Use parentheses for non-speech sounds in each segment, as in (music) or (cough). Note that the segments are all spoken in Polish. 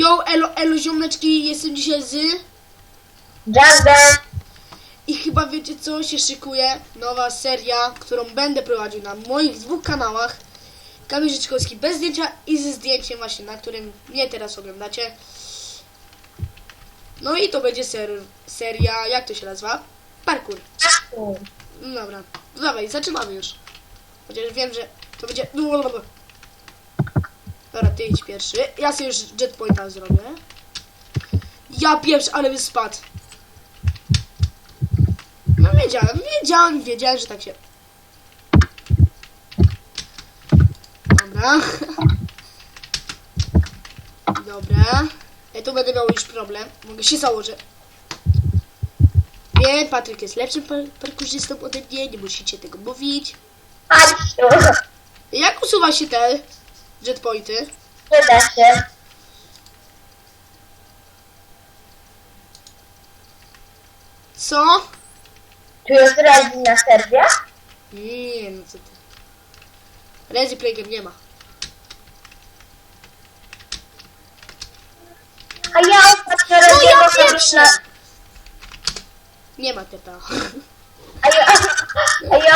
Yo, elo, elo, ziomeczki, jestem dzisiaj z... Jazdę. I chyba wiecie co, się szykuje nowa seria, którą będę prowadził na moich dwóch kanałach. Kamil Życzkowski bez zdjęcia i ze zdjęciem właśnie, na którym mnie teraz oglądacie. No i to będzie ser, seria, jak to się nazywa? Parkour. No dobra, no dawaj, zaczynamy już. Chociaż wiem, że to będzie... Dobra, ty idź pierwszy. Ja sobie już jetpointa zrobię. Ja pierwszy, ale by spadł. No wiedziałem, wiedziałem, wiedziałem, że tak się... Dobra. (laughs) Dobra. Ja tu będę miał już problem. Mogę się założyć. Wiem, Patryk jest lepszym par parkurzystą ode mnie, nie musicie tego mówić. Jak usuwa się te jetpointy? Nie da się. Co? Tu jest Rezi na serwie? Nie, no co ty. Rezi nie ma. A ja ostatnio No ja na... Nie ma TPA. A ja... A ja...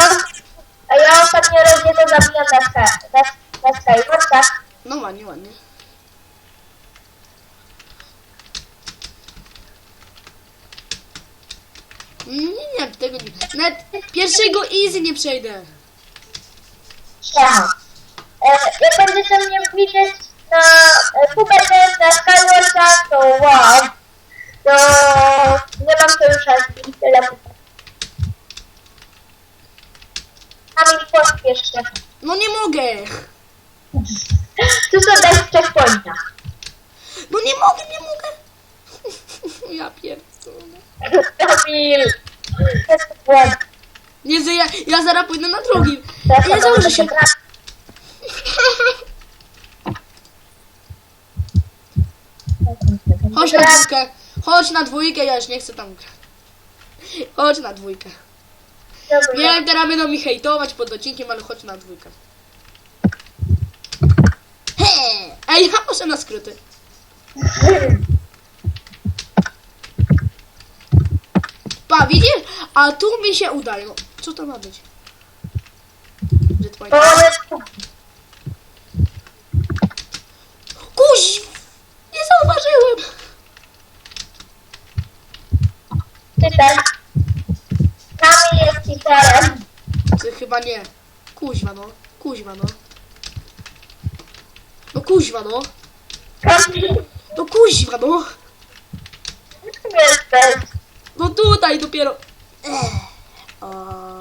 A ja ostatnio Reziego zabijam na Sky... Na, na Skywalkach. No ładnie, ładnie. Nie, nie, tego nie. Nawet pierwszego easy nie przejdę. Siema. E, jak będziecie mnie widzieć na e, PBT, na Skywalkach, to wow. To nie mam sojusza i tyle. Kamil, pośpiesz się. No nie mogę. Tu sobie daj checkpointa. No nie mogę, nie mogę. (laughs) Ja pierdolę. (laughs) Kamil. Że ja, ja zaraz pójdę na drugim. Ja założę się. Chodź na dwójkę. Chodź na dwójkę, ja już nie chcę tam grać. Chodź na dwójkę. Nie, teraz będą mi hejtować pod odcinkiem, ale chodź na dwójkę. He! Ej, ja muszę na skróty. (laughs) Pa, widzisz? A tu mi się udaje. No, co to ma być? Kuź! Nie zauważyłem! tytan. Kamil jest. Ty chyba nie. Kuźwa no. Kuźwa no. No kuźwa no. No kuźwa no. No tutaj dopiero. O.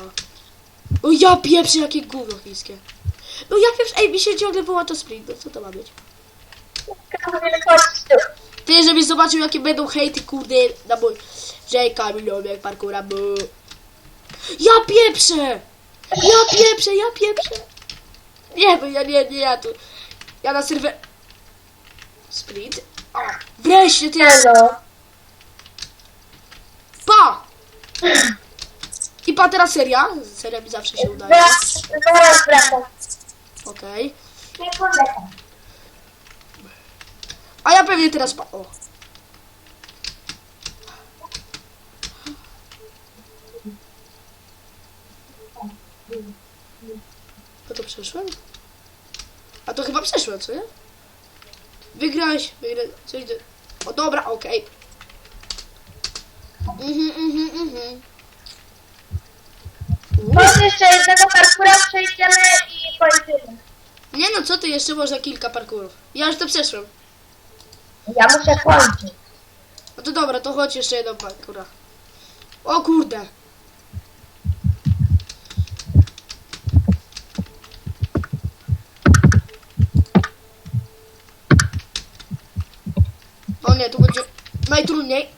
o ja pieprzę jakie gówno chińskie. No ja pieprzę, ej mi się ciągle wyłącza sprint, no co to ma być? Ty, żebyś zobaczył jakie będą hejty kurde na mój... Że Kamil jak parkura, bo... Ja pieprzę! Ja pieprzę, ja pieprzę! Nie, bo ja nie, nie, ja tu... Ja na serwer... Sprint? O, wreszcie ty! Hello. Pa! I pa teraz seria. Seria mi zawsze się udaje. Zaraz, zaraz wracam. Okej. Nie polecam. A ja pewnie teraz pa... O. A to przeszłem? A to chyba przeszłem, co nie? Wygrałeś, wygrałeś, coś do... O dobra, okej. Mhm, mhm, mhm. Chodź jeszcze jednego parkura przejdziemy i kończymy. Nie no, co ty, jeszcze można kilka parkurów. Ja już to przeszłem. Ja muszę kończyć. No to dobra, to chodź jeszcze jedno parkura. O kurde. O nie, tu będzie najtrudniej.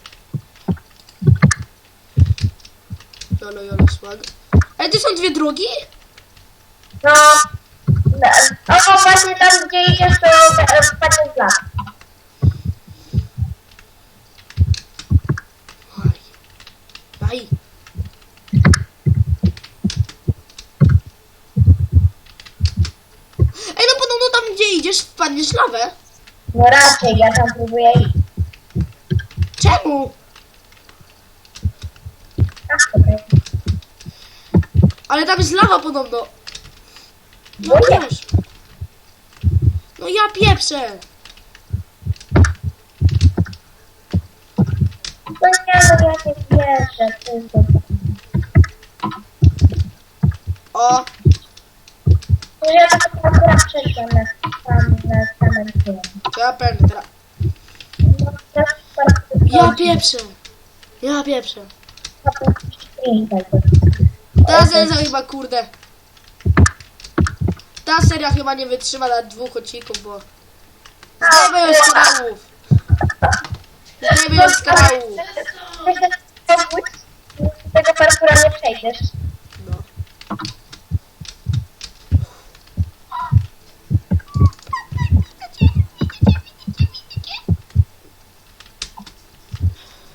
Jolo, jolo, swag. Ej, to są dwie drogi? No, no, o właśnie tam gdzie idziesz to e, wpadnie w las. Aj. Aj. Ej, no podobno tam gdzie idziesz wpadniesz w lawę. No raczej, ja tam próbuję iść. Czemu? Tak. Ale tam jest lawa podobno. No No wiesz. No ja pieprzę. To nie, no ja nie wierzę. O, No ja to akurat przeszłam na sam, na samym tym. to ja pędzę teraz. No, bardzo Ja pieprzę. Ja pieprzę. pieprzę. Ta seria chyba kurde. Ta seria chyba nie wytrzyma na dwóch odcinków, bo zdejmę ją z kanałów. Zdejmę ją z kanałów. Tego parkura nie przejdziesz. No.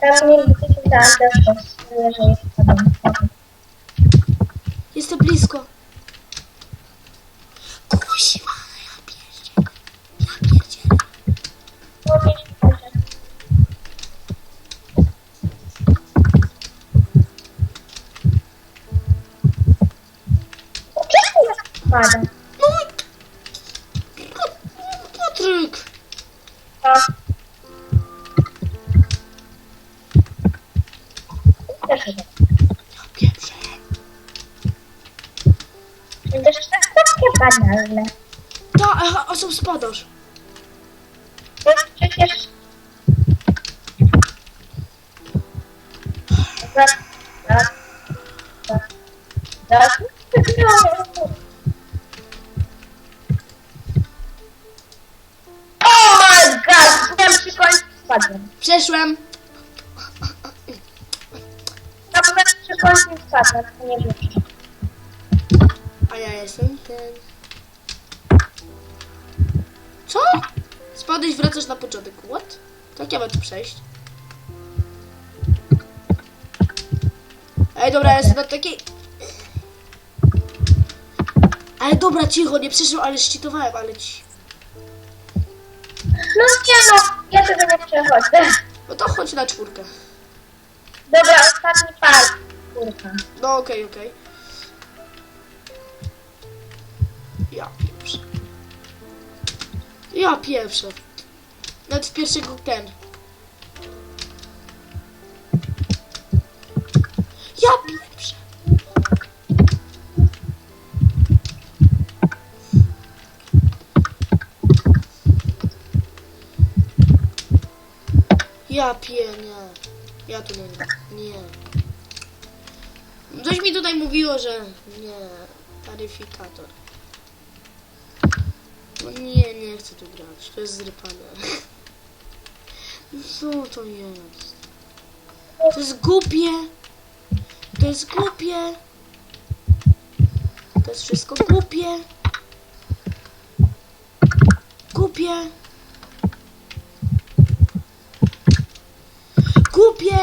Tam nie widzicie za Anderson, że jest sobie. Blisko. Kuźwa, ja pierdzielę. Ja pierdzielę. Mówić banalne. A, a co spadasz? Bo przecież... Raz, raz, raz, raz. Oh my god! Wiem przy końcu spadłem. Przeszłem. Przy końcu spadłem, to nie wiem. A ja jestem ten. Spadłeś, wracasz na początek. What? Tak ja mam tu przejść. Ej, dobra, ja jestem na takiej... Ale dobra, cicho, nie przeszłem, ale szczytowałem, ale ci... No nie no, ja tego nie przechodzę. No to chodź na czwórkę. Dobra, ostatni. Kurka. No okej, okej. Ja. Ja pieprzę. Nawet w pierwszego ten. Ja pieprzę. Ja pie, nie. Ja tu nie, nie. Coś mi tutaj mówiło, że nie, taryfikator. No nie, nie chcę tu grać, to jest zrypane. No Co to jest? To jest głupie. To jest głupie. To jest wszystko głupie. Głupie. Głupie.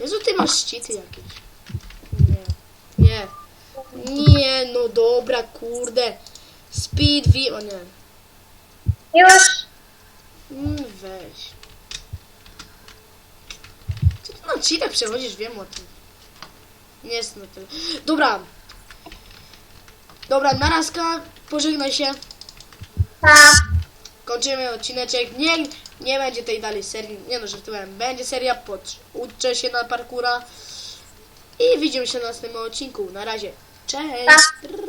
Jezu, ty masz szcity jakieś. Nie. No dobra, kurde. Speed V... O nie. Już. Mm, weź. Co ty na cheatach przechodzisz? Wiem o tym. Nie jest na tyle. Dobra. Dobra, narazka. Pożegnaj się. Pa. Kończymy odcineczek. Nie, nie będzie tej dalej serii. Nie no, żartowałem. Będzie seria pod. Uczę się na parkura. I widzimy się na następnym odcinku. Na razie. Cześć! Pa.